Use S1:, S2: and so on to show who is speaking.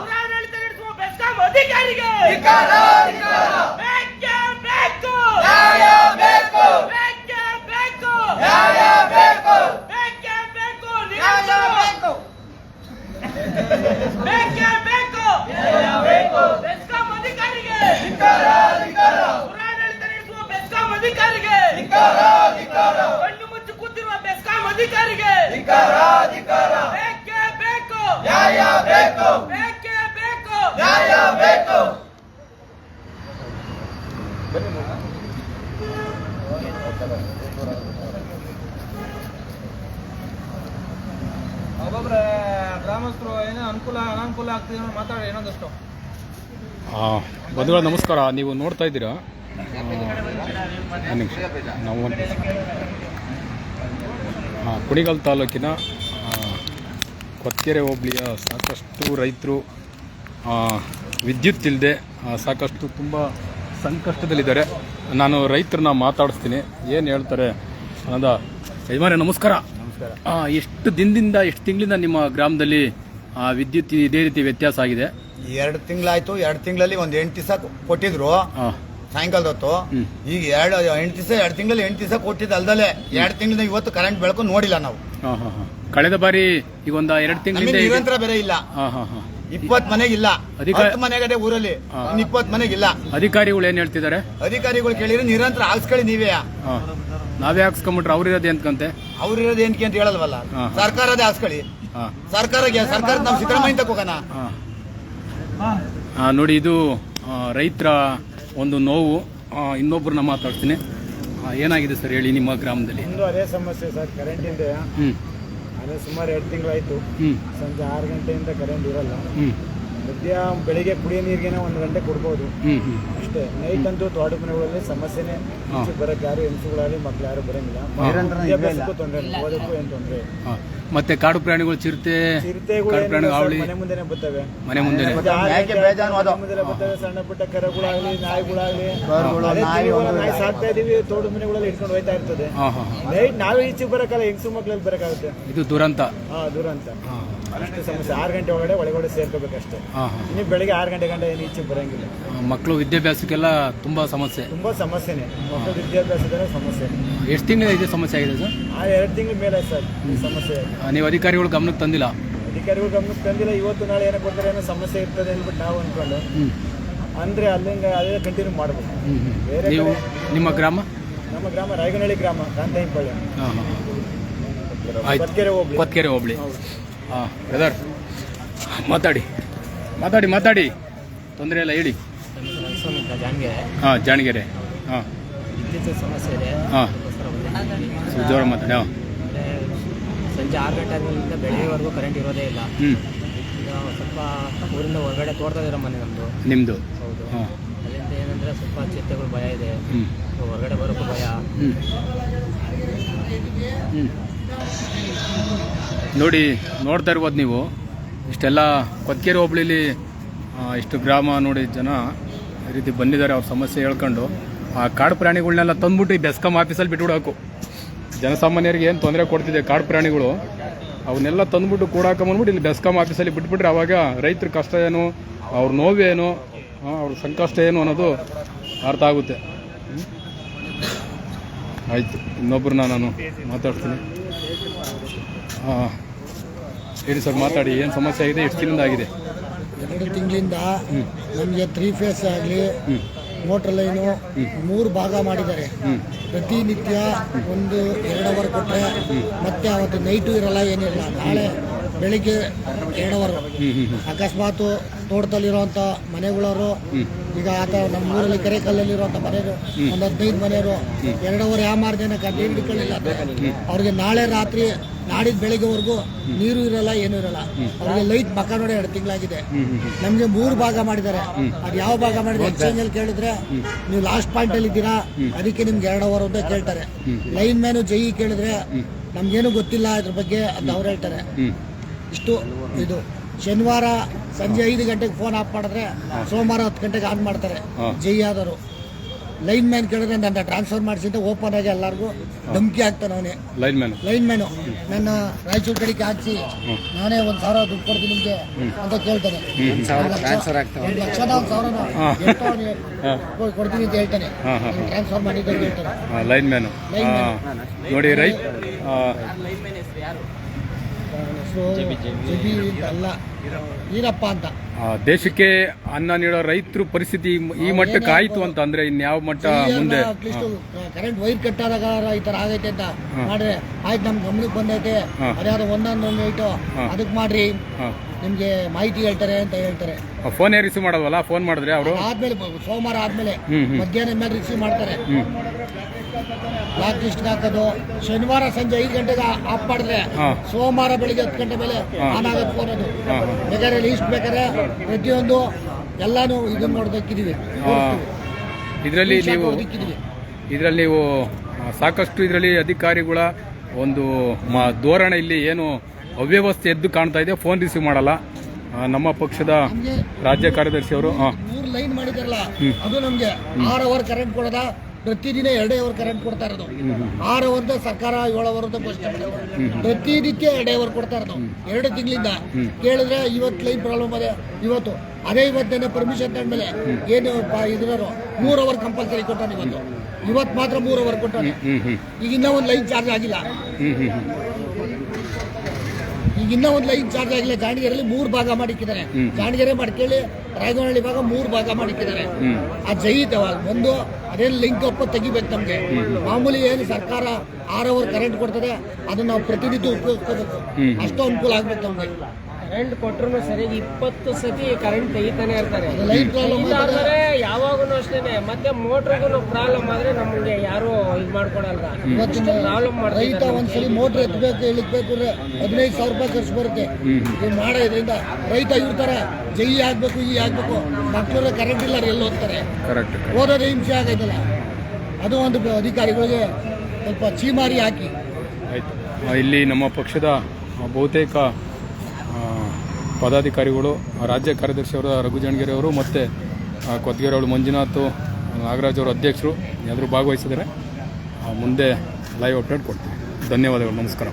S1: ಪುರಾಡಳಿತ ನಡೆಸುವ ಬೆಸ್ಕಾಂ ಅಧಿಕಾರಿಗೆ. ಬೇಕೇ
S2: ಬೇಕು. ಬೇಕೇ.
S1: ಬೇಕು ಬೇಕು.
S2: ನ್ಯಾಯ ಬೇಕು.
S1: ಬೇಕೇ ಬೇಕು.
S2: ನ್ಯಾಯ ಬೇಕು.
S3: ಒಬ್ಬೊಬ್ರೆ ಗ್ರಾಮಸ್ಥರು ಏನೋ ಅನುಕೂಲ ಅನಾನುಕೂಲ ಆಗ್ತಿದೆ ಮಾತಾಡಿ ಏನೊಂದಷ್ಟು
S4: ಆ, ಬಂಧುಗಳ ನಮಸ್ಕಾರ. ನೀವು ನೋಡ್ತಾ ಇದ್ದೀರಾ? ಹಾಂ ನಾವು ಒಂದು ಕುಣಿಗಲ್ ತಾಲೂಕಿನ ಆ, ಕೊತ್ಕೆರೆ ಹೋಬಳಿಯ ಸಾಕಷ್ಟು ರೈತರು ಆ, ವಿದ್ಯುತ್ ಇಲ್ಲದೆ ಸಾಕಷ್ಟು ತುಂಬ ಸಂಕಷ್ಟದಲ್ಲಿದ್ದಾರೆ. ನಾನು ರೈತರನ್ನ ಮಾತಾಡಿಸ್ತೀನಿ. ಏನು ಹೇಳ್ತಾರೆ ಅನ್ನೋದ ಯಜಮಾನ ನಮಸ್ಕಾರ. ನಮಸ್ಕಾರ. ಎಷ್ಟು ದಿನದಿಂದ ಎಷ್ಟು ತಿಂಗಳಿಂದ ನಿಮ್ಮ ಗ್ರಾಮದಲ್ಲಿ ಆ, ವಿದ್ಯುತ್ ಇದೇ ರೀತಿ ವ್ಯತ್ಯಾಸ ಆಗಿದೆ?
S5: ಎರಡು ತಿಂಗಳಾಯ್ತು. ಎರಡು ತಿಂಗಳಲ್ಲಿ ಒಂದು ಎಂಟು ದಿವಸ ಕೊಟ್ಟಿದ್ರು. ಸಾಯಂಕಾಲದ ಹೊತ್ತು. ಈಗ ಎರಡು ಎಂಟು ದಿವಸ ಎರಡು ತಿಂಗಳಲ್ಲಿ ಎಂಟು ದಿವಸ ಕೊಟ್ಟಿದ್ದು ಅಲ್ದಲೆ ಎರಡು ತಿಂಗಳಿಂದ ಇವತ್ತು ಕರೆಂಟ್ ಬೆಳಕು ನೋಡಿಲ್ಲ ನಾವು.
S4: ಕಳೆದ ಬಾರಿ ಈಗ ಒಂದು ಎರಡು
S5: ನಮಗೆ
S4: ತಿಂಗಳಿಂದ
S5: ನಿರಂತರ ಬೇರೆ ಇಲ್ಲ. ಇಪ್ಪತ್ ಮನೆಗಿಲ್ಲ
S4: ಅಧಿಕಾರ-
S5: ಹತ್ತು ಮನೆಗಡೆ ಊರಲ್ಲಿ. ಇನ್ನು ಇಪ್ಪತ್ ಮನೆಗಿಲ್ಲ
S4: ಅಧಿಕಾರಿಗಳು ಏನ್ ಹೇಳ್ತಿದ್ದಾರೆ?
S5: ಅಧಿಕಾರಿಗಳು ಕೇಳಿದ್ರೆ ನಿರಂತರ ಹಾಕ್ಸ್ಕೊಳ್ಳಿ ನೀವೇ.
S4: ಹಾ. ನಾವೇ ಹಾಕ್ಸ್ಕೊಂಬಿಟ್ರೆ ಅವ್ರಿರೋದು ಎಂತಕಂತೆ
S5: ಅವ್ರು ಇರೋದು ಏನಕ್ಕೆ ಅಂತ ಹೇಳಲ್ವಲ್ಲ?
S4: ಹಾ.
S5: ಸರ್ಕಾರದೇ ಹಾಕ್ಸ್ಕೊಳ್ಳಿ.
S4: ಹಾ,
S5: ಸರ್ಕಾರಕ್ಕೆ ಸರ್ಕಾರ ನಾವು ಸಿದ್ದರಾಮಯ್ಯ ತಕ ಹೋಗೋಣ.
S4: ಹಾ. ಆ, ನೋಡಿ ಇದು ಆ, ರೈತರ ಒಂದು ನೋವು. ಆ, ಇನ್ನೊಬ್ರನ್ನ ಮಾತಾಡ್ತೀನಿ. ಏನಾಗಿದೆ ಸರ್ ಹೇಳಿ ನಿಮ್ಮ ಗ್ರಾಮದಲ್ಲಿ?
S6: ಒಂದು ಅದೇ ಸಮಸ್ಯೆ ಸರ್ ಕರೆಂಟಿಂದ
S4: ಹ್ಮ್.
S6: ಅದೇ ಸುಮಾರು ಎರಡು ತಿಂಗಳಾಯ್ತು. ಸಂಜೆ ಆರು ಗಂಟೆಯಿಂದ ಕರೆಂಟ್ ಇರಲ್ಲ. ಮಧ್ಯ ಬೆಳಿಗ್ಗೆ ಕುಡಿಯೋ ನೀರಿಗೆ ಒಂದು ಗಂಟೆ ಕೊಡ್ಬೋದು. ಅಷ್ಟೇ. ನೈಟ್ ಅಂತೂ ತೋಡು ಮನೆಗಳಲ್ಲಿ ಸಮಸ್ಯೆನೇ
S4: ಹೆಚ್ಚು
S6: ಈಚೆ ಬರಕ್ಕೆ ಯಾರು ಹೆಂಗಸುಗಳಾಗಲಿ ಮಕ್ಳು ಯಾರು ಬರಂಗಿಲ್ಲ.
S4: ತೊಂದ್ರೆ
S6: ವಿದ್ಯಾಭ್ಯಾಸಕ್ಕೂ ತೊಂದರೆ ಇಲ್ಲ. ಓದಕ್ಕೂ ಏನು ತೊಂದರೆ ಇಲ್ಲ.
S4: ಮತ್ತೆ ಕಾಡು ಪ್ರಾಣಿಗಳು ಚಿರತೆ
S6: ಚಿರತೆಗಳು
S4: ಕಾಡು ಪ್ರಾಣಿಗಳು
S6: ಸರ್,
S4: ಅವಳಿ
S6: ಮನೆ ಮುಂದೆನೆ ಬರ್ತವೆ.
S4: ಮನೆ
S6: ಮತ್ತೆ
S5: ಯಾಕೆ ಅದು?
S6: ಮುಂದೆನೆ ಬರ್ತವೆ. ಸಣ್ಣ ಪುಟ್ಟ ಕರಗಳಾಗಲಿ ನಾಯಿಗಳಾಗಲಿ.
S5: ಕರುಗಳು,
S6: ಅದೇ
S5: ನಾಯಿ,
S6: ಸಾಕ್ತಾ ಇದೀವಿ ತೋಟದ ಮನೆಗಳಲ್ಲಿ ಇಟ್ಕೊಂಡು ಹೋಯ್ತಾ ಇರ್ತದೆ.
S4: ಹಾ ಹಾ ಹಾ.
S6: ನೈಟ್ ನಾವೇ ಈಚೆಗೆ ಬರಕ್ಕಲ್ಲ ಹೆಂಗಸು ಮಕ್ಳಲ್ಲಿ ಬರಕ್ಕಾಗುತ್ತೆ
S4: ಇದು ದುರಂತ.
S6: ಹಾ ದೂರ ಅಂತ
S4: ಹಾ.
S6: ಅಷ್ಟು ಸಮಸ್ಯೆ. ಆರು ಗಂಟೆ ಒಳಗಡೆ ಒಳಗಡೆ ಸೇರ್ಕೋಬೇಕಷ್ಟೇ
S4: ಹಾ ಹಾ.
S6: ಇನ್ನು ಬೆಳಿಗ್ಗೆ ಆರು ಗಂಟೆ ಗಂಟೆ ಏನು ಈಚೆ ಬರಂಗಿಲ್ಲ.
S4: ಮಕ್ಕಳು ವಿದ್ಯಾಭ್ಯಾಸಕ್ಕೆಲ್ಲ ತುಂಬಾ ಸಮಸ್ಯೆ.
S6: ತುಂಬಾ ಸಮಸ್ಯೆನೆ. ಮಕ್ಕಳ ವಿದ್ಯಾಭ್ಯಾಸದ ಸಮಸ್ಯೆ.
S4: ಎಷ್ಟು ತಿಂಗಳ ಇದೆ ಸಮಸ್ಯೆ ಆಗಿದೆ ಸರ್?
S6: ಆ ಎರಡು ತಿಂಗಳ ಮೇಲೆ ಸರ್ ಈ ಸಮಸ್ಯೆ.
S4: ನೀವು ಅಧಿಕಾರಿಗಳು ಗಮನಕ್ಕೆ ತಂದಿಲ್ಲ?
S6: ಅಧಿಕಾರಿಗಳು ಗಮನಕ್ಕೆ ತಂದಿಲ್ಲ. ಇವತ್ತು ನಾಳೆ ಏನೋ ಕೊಡ್ತಾರೆ ಏನೋ ಸಮಸ್ಯೆ ಇರ್ತದೆ ಅಂದ್ಬಿಟ್ಟು ನಾವು ಅನ್ಕೊಂಡು
S4: ಹ್ಮ್.
S6: ಅಂದ್ರೆ ಅಲ್ಲಿಂದ ಅದೇ ಕಂಟಿನ್ಯೂ ಮಾಡಬೇಕು. ಬೇರೆ
S4: ನೀವು ನಿಮ್ಮ ಗ್ರಾಮ?
S6: ನಮ್ಮ ಗ್ರಾಮ ರಾಯಗನಹಳ್ಳಿ ಗ್ರಾಮ ಕಾಂತಾಯಿಪಾಳ್ಯ
S4: ಹಾಂ ಕೊತ್ಕೆರೆ ಹೋಬಳಿ ಹಾಂ ಬ್ರದರ್ ಮಾತಾಡಿ. ಮಾತಾಡಿ ಮಾತಾಡಿ. ತೊಂದರೆ ಇಲ್ಲ ಹೇಳಿ. ಹಾಂ ಜಾಣಗೆರೆ. ಹಾಂ.
S7: ಇತ್ತೀಚಿನ ಸಮಸ್ಯೆ ಇದೆ.
S4: ಹಾಂ.
S7: ಅದಕ್ಕೋಸ್ಕರ ಬಂದಿದ್ದೀನಿ.
S4: ಸ್ವಲ್ಪ ಜೋರ ಮಾತಾಡಿ ಹಾಂ.
S7: ಆಮೇಲೆ ಸಂಜೆ ಆರು ಗಂಟೆ ಆದ್ಮೇಲಿಂದ ಬೆಳಗ್ಗೆವರೆಗೂ ಕರೆಂಟ್ ಇರೋದೇ ಇಲ್ಲ.
S4: ಹ್ಞೂ
S7: ಈಗ ಸ್ವಲ್ಪ ಊರಿಂದ ಹೊರಗಡೆ ತೋಟದಿರೋ ಮನೆ ನಮ್ಮದು
S4: ನಿಮ್ಮದು
S7: ಹೌದು.
S4: ಹಾಂ.
S7: ಅಲ್ಲಿಂದ ಏನಂದರೆ ಸ್ವಲ್ಪ ಚಿರತೆಗಳು ಭಯ ಇದೆ.
S4: ಹ್ಞೂ
S7: ಸೊ ಹೊರಗಡೆ ಬರೋಕ್ಕೂ ಭಯ.
S4: ಹ್ಞೂ ಹ್ಞೂ ನೋಡಿ ನೋಡ್ತಾ ಇರ್ಬೋದು ನೀವು. ಇಷ್ಟೆಲ್ಲ ಕೊತ್ಕೆರೆ ಹೋಬಳಿಲಿ ಆ, ಇಷ್ಟು ಗ್ರಾಮ ನೋಡಿ ಜನ ಈ ರೀತಿ ಬಂದಿದ್ದಾರೆ ಅವ್ರ ಸಮಸ್ಯೆ ಹೇಳ್ಕೊಂಡು, ಆ ಕಾಡು ಪ್ರಾಣಿಗಳನ್ನೆಲ್ಲ ತಂದ್ಬಿಟ್ಟು ಈ ಬೆಸ್ಕಾಂ ಆಫೀಸಲ್ಲಿ ಬಿಟ್ಬಿಡೋಕು ಜನಸಾಮಾನ್ಯರಿಗೆ ಏನು ತೊಂದರೆ ಕೊಡ್ತಿದೆ ಕಾಡು ಪ್ರಾಣಿಗಳು ಅವನ್ನೆಲ್ಲ ತಂದ್ಬಿಟ್ಟು ಕೂಡಾಕೊಂಬಂದ್ಬಿಟ್ಟು ಇಲ್ಲಿ ಬೆಸ್ಕಾಂ ಆಫೀಸಲ್ಲಿ ಬಿಟ್ಬಿಟ್ರೆ ಅವಾಗ ರೈತರ ಕಷ್ಟ ಏನು, ಅವ್ರ ನೋವೇನು ಅವ್ರ ಸಂಕಷ್ಟ ಏನು ಅನ್ನೋದು ಅರ್ಥ ಆಗುತ್ತೆ? ಆಯಿತು ಇನ್ನೊಬ್ಬರನ್ನ ನಾನು ಮಾತಾಡ್ತೀನಿ. ಹಾಂ, ಹೇಳಿ ಸರ್, ಮಾತಾಡಿ, ಏನು ಸಮಸ್ಯೆ ಆಗಿದೆ, ಎಷ್ಟು ದಿನದಾಗಿದೆ ಆಗಿದೆ?
S8: ಎರಡು ತಿಂಗಳಿಂದ ನಮಗೆ ತ್ರೀ ಫೇಸ್ ಆಗಲಿ ಮೋಟರ್ ಲೈನು ಮೂರು ಭಾಗ ಮಾಡಿದ್ದಾರೆ. ಪ್ರತಿನಿತ್ಯ ಒಂದು ಎರಡು ಅವರ್ ಕೊಟ್ಟರೆ ಮತ್ತೆ ಅವತ್ತು ನೈಟು ಇರಲ್ಲ ಏನಿರಲ್ಲ ನಾಳೆ ಬೆಳಿಗ್ಗೆ ಎರಡು ಅವರ್ ಅಕಸ್ಮಾತ್ ತೋಟದಲ್ಲಿರುವಂಥ ಮನೆಗಳವರು ಈಗ ಆತ ನಮ್ಮ ಊರಲ್ಲಿ ಕೆರೆಕಲ್ಲಲ್ಲಿರುವಂಥ ಮನೆಯವರು ಒಂದು ಹದಿನೈದು ಮನೆಯವರು ಎರಡು ಅವರ್ ಯಾವ ಮಾರು ಜನಕ್ಕೆ ನೀರು ಹಿಡ್ಕೊಳ್ಳಿಲ್ಲ. ಅಂದ್ರೆ ಅವ್ರಿಗೆ ನಾಳೆ ರಾತ್ರಿ ನಾಡಿದ್ದು ಬೆಳಿಗ್ಗೆವರೆಗೂ ನೀರು ಇರಲ್ಲ ಏನೂ ಇರಲ್ಲ. ಅವ್ರಿಗೆ ಲೈಟ್ ಮಕ್ಕ ನೋಡಿ ಎರಡು ತಿಂಗಳಾಗಿದೆ. ನಮಗೆ ಮೂರು ಭಾಗ ಮಾಡಿದ್ದಾರೆ. ಅದು ಯಾವ ಭಾಗ ಮಾಡಿದ್ರೆ ಎಕ್ಸ್ಚೇಂಜ್ ಅಲ್ಲಿ ಕೇಳಿದ್ರೆ ನೀವು ಲಾಸ್ಟ್ ಪಾಯಿಂಟ್ ಅಲ್ಲಿ ಇದ್ದೀರಾ? ಅದಕ್ಕೆ ನಿಮ್ಗೆ ಎರಡು ಅವರ್ ಅಂತ ಕೇಳ್ತಾರೆ. ಲೈನ್ ಮ್ಯಾನು ಜೈ ಕೇಳಿದ್ರೆ ನಮ್ಗೇನು ಗೊತ್ತಿಲ್ಲ ಅದ್ರ ಬಗ್ಗೆ ಅಂತ ಅವ್ರು ಹೇಳ್ತಾರೆ. ಇಷ್ಟು ಇದು ಶನಿವಾರ ಸಂಜೆ ಐದು ಗಂಟೆಗೆ ಫೋನ್ ಆಫ್ ಮಾಡಿದ್ರೆ ಸೋಮವಾರ ಹತ್ತು ಗಂಟೆಗೆ ಆನ್ ಮಾಡ್ತಾರೆ. ಜೈ ಆದರು ಲೈನ್ ಮ್ಯಾನ್ ಕೇಳಿದ್ರೆ ನನ್ನ ಟ್ರಾನ್ಸ್ಫರ್ ಮಾಡಿಸಿದ್ದೆ ಓಪನ್ ಆಗಿ ಎಲ್ಲರಿಗೂ ಧಮಕಿ ಆಗ್ತಾನೆ ಅವನೇ.
S4: ಲೈನ್ ಮ್ಯಾನ್
S8: ಲೈನ್ ಮ್ಯಾನು ನನ್ನ ರಾಯಚೂರು ಕಡೆಗೆ ಹಾಕಿಸಿ ನಾನೇ ಒಂದು ಸಾವಿರ ದುಡ್ಡು ಕೊಡ್ತೀನಿ ನಿಮಗೆ ಅಂತ ಕೇಳ್ತಾನೆ. ಒಂದು ಲಕ್ಷದ ಒಂದು ಕೊ- ಕೊಡ್ತೀನಿ ಅಂತ ಹೇಳ್ತಾನೆ.
S4: ಹಾ, ಹಾ, ಹಾ.
S8: ಟ್ರಾನ್ಸ್ಫರ್ ಮಾಡಿದ್ದೆ ಅಂತ ಹೇಳ್ತಾನೆ.
S4: ಲೈನ್ ಮ್ಯಾನು ನೋಡಿ ರೈ ಆ,
S8: ಹೆಸರು ಅಲ್ಲ ಈರಪ್ಪ ಅಂತ.
S4: ಆ, ದೇಶಕ್ಕೆ ಅನ್ನ ನೀಡೋ ರೈತರು ಪರಿಸ್ಥಿತಿ ಈ- ಮಟ್ಟಕ್ಕೆ ಆಯ್ತು ಅಂತ ಅಂದ್ರೆ ಇನ್ಯಾವ ಮಟ್ಟ ಮುಂದೆ?
S8: ಅಟ್ಲೀಸ್ಟ್ ಕರೆಂಟ್ ವೈರ್ ಕಟ್ಟಾದಾಗ ಆದಾಗ ಈ ತರ ಆಗೈತೆ ಅಂತ ಮಾಡ್ರಿ ಆಯ್ತು ನಮ್ ಗಮನಕ್ಕೆ ಬಂದೈತೆ. ಅದ್ಯಾರು ಒಂದೊಂದು
S4: ಹಾ.
S8: ಅದಕ್ಕೆ ಮಾಡ್ರಿ.
S4: ಹಾಂ.
S8: ನಿಮ್ಗೆ ಮಾಹಿತಿ ಹೇಳ್ತಾರೆ ಅಂತ ಹೇಳ್ತಾರೆ.
S4: ಫೋನ್ ರಿಸೀವ್ ಮಾಡೋದಲ್ಲ? ಫೋನ್ ಮಾಡಿದ್ರೆ ಅವರು?
S8: ಆದ್ಮೇಲೆ ಸೋಮವಾರ ಆದ್ಮೇಲೆ. ಮಧ್ಯಾಹ್ನ ಮೇಲೆ ರಿಸೀವ್ ಮಾಡ್ತಾರೆ.
S4: ಲಾಕ್
S8: ಬ್ಲಾಕ್ ಲಿಸ್ಟ್ ಹಾಕೋದು. ಶನಿವಾರ ಸಂಜೆ ಐದು ಗಂಟೆಗೆ ಆಫ್ ಮಾಡಿದ್ರೆ ಸೋಮವಾರ ಬೆಳಿಗ್ಗೆ ಹತ್ತು ಗಂಟೆ ಮೇಲೆ ಆನ್ ಆಗೋದು ಫೋನ್ ಅದು. ಬೇಕಾದ್ರೆ ಲೀಸ್ಟ್ ಬೇಕಾದ್ರೆ ಪ್ರತಿಯೊಂದು ಎಲ್ಲಾನು ಇದು ನೋಡ್ದಕ್ಕಿದೀವಿ
S4: ಇದರಲ್ಲಿ ನೀವು ಇದರಲ್ಲಿ ನೀವು ಸಾಕಷ್ಟು ಇದರಲ್ಲಿ ಅಧಿಕಾರಿಗಳ ಒಂದು ಧೋರಣೆ ಇಲ್ಲಿ ಏನು ಅವ್ಯವಸ್ಥೆ ಎದ್ದು ಕಾಣ್ತಾ ಇದೆ ಫೋನ್ ರಿಸೀವ್ ಮಾಡಲ್ಲ. ನಮ್ಮ ಪಕ್ಷದ ರಾಜ್ಯ ಕಾರ್ಯದರ್ಶಿ ಅವರು
S8: ಮೂರು ಲೈನ್ ಮಾಡಿದಾರಲ್ಲ ಅದು ನಮಗೆ ಆರು ಅವರ್ ಕರೆಂಟ್ ಕೊಡೋದ ಪ್ರತಿದಿನ ಎರಡೇ ಅವರ್ ಕರೆಂಟ್ ಕೊಡ್ತಾ ಇರೋದು. ಆರು ಅವರ್ದ ಸರ್ಕಾರ ಏಳು ಅವರ್ ಅಂತ ಘೋಷಣೆ ಮಾಡಿದ್ರು. ಎರಡೇ ಅವರ್ ಕೊಡ್ತಾ ಇರೋದು. ಎರಡು ತಿಂಗಳಿಂದ ಕೇಳಿದ್ರೆ ಇವತ್ತು ಲೈನ್ ಪ್ರಾಬ್ಲಮ್ ಅದೇ. ಇವತ್ತು ಅದೇ ಇವತ್ತೇನೆ ಪರ್ಮಿಷನ್ ತಂದ್ಮೇಲೆ ಏನು ಇದ್ರೂ ಮೂರು ಅವರ್ ಕಂಪಲ್ಸರಿ ಕೊಟ್ಟಾನೆ ಇವತ್ತು. ಇವತ್ತು ಮಾತ್ರ ಮೂರು ಅವರ್ ಕೊಟ್ಟಾನೆ ಈಗ ಇನ್ನೂ ಒಂದು ಲೈನ್ ಚಾರ್ಜ್ ಆಗಿಲ್ಲ. ಈಗ ಇನ್ನೂ ಒಂದು ಲೈನ್ ಚಾರ್ಜ್ ಆಗಲಿ ಗಾಣಿಗೆರೆಯಲ್ಲಿ ಮೂರು ಭಾಗ ಮಾಡಿಕ್ಕಿದ್ದಾರೆ. ಗಾಣಿಗೆರೆ ಮಡಿಕೇಳಿ ರಾಯಗನಹಳ್ಳಿ ಭಾಗ ಮೂರು ಭಾಗ ಮಾಡಿಕ್ಕಿದ್ದಾರೆ. ಆ ಜೈತವ ಒಂದು ಅದೇನು ಲಿಂಕ್ ಅಪ್ಪ ತೆಗಿಬೇಕು ನಮ್ಗೆ. ಮಾಮೂಲಿ ಏನು ಸರ್ಕಾರ ಆರ್ ಅವರ್ ಕರೆಂಟ್ ಕೊಡ್ತದೆ ಅದನ್ನ ನಾವು ಪ್ರತಿನಿತ್ಯ ಉಪಯೋಗಿಸ್ಕೋಬೇಕು. ಅಷ್ಟು ಅನುಕೂಲ ಆಗ್ಬೇಕು ನಮ್ಗೆ.
S7: ಕರೆಂಟ್ ಕೊಟ್ರು ಸರಿಯಾಗಿ ಇಪ್ಪತ್ತು ಸತಿ ಕರೆಂಟ್ ತೆಗಿತಾನೆ ಇರ್ತಾರೆ.
S8: ಲೈಟ್ ಪ್ರಾಬ್ಲಮ್
S7: ಇದಾದ್ರೆ ಯಾವಾಗೂ ಅಷ್ಟೇನೆ ಮತ್ತೆ ಮೋಟ್ರಿಗೂ ಪ್ರಾಬ್ಲಮ್ ಆದ್ರೆ ನಮ್ಗೆ ಯಾರು ಇದು ಮಾಡ್ಕೊಡಲ್ಲ. ಪ್ರಾಬ್ಲಮ್
S8: ರೈತ ಒಂದ್ಸಲಿ ಮೋಟ್ರ್ ಎತ್ತಬೇಕು ಇಳಿಸ್ಬೇಕು ಅಂದ್ರೆ ಹದಿನೈದು ಸಾವಿರ ರೂಪಾಯಿ ಖರ್ಚು ಬರುತ್ತೆ. ಮಾಡೋ ಇದರಿಂದ ರೈತ ಇರ್ತಾರ ಜೈ ಆಗ್ಬೇಕು ಈ ಆಗ್ಬೇಕು. ಮಕ್ಕಳು ಕರೆಂಟ್ ಇಲ್ಲ ಎಲ್ಲಿ ಹೋಗ್ತಾರೆ? ಓದೋದೇ ಹಿಂಸೆ ಆಗೈತಲ್ಲ ಅದು ಒಂದು ಅಧಿಕಾರಿಗಳಿಗೆ ಸ್ವಲ್ಪ ಚೀಮಾರಿ ಹಾಕಿ.
S4: ಆಯಿತು. ಇಲ್ಲಿ ನಮ್ಮ ಪಕ್ಷದ ಬಹುತೇಕ ಪದಾಧಿಕಾರಿಗಳು, ರಾಜ್ಯ ಕಾರ್ಯದರ್ಶಿ ಅವರ ರಘು ಜಣಗಿರಿ ಅವರು ಮತ್ತು ಕೊತ್ಗೆರೆ ಅವರು ಮಂಜುನಾಥ್, ನಾಗರಾಜ್ ಅವರು ಅಧ್ಯಕ್ಷರು ಎಲ್ಲರೂ ಭಾಗವಹಿಸಿದರೆ ಮುಂದೆ ಲೈವ್ ಅಪ್ಡೇಟ್ ಕೊಡ್ತೀವಿ. ಧನ್ಯವಾದಗಳು, ನಮಸ್ಕಾರ.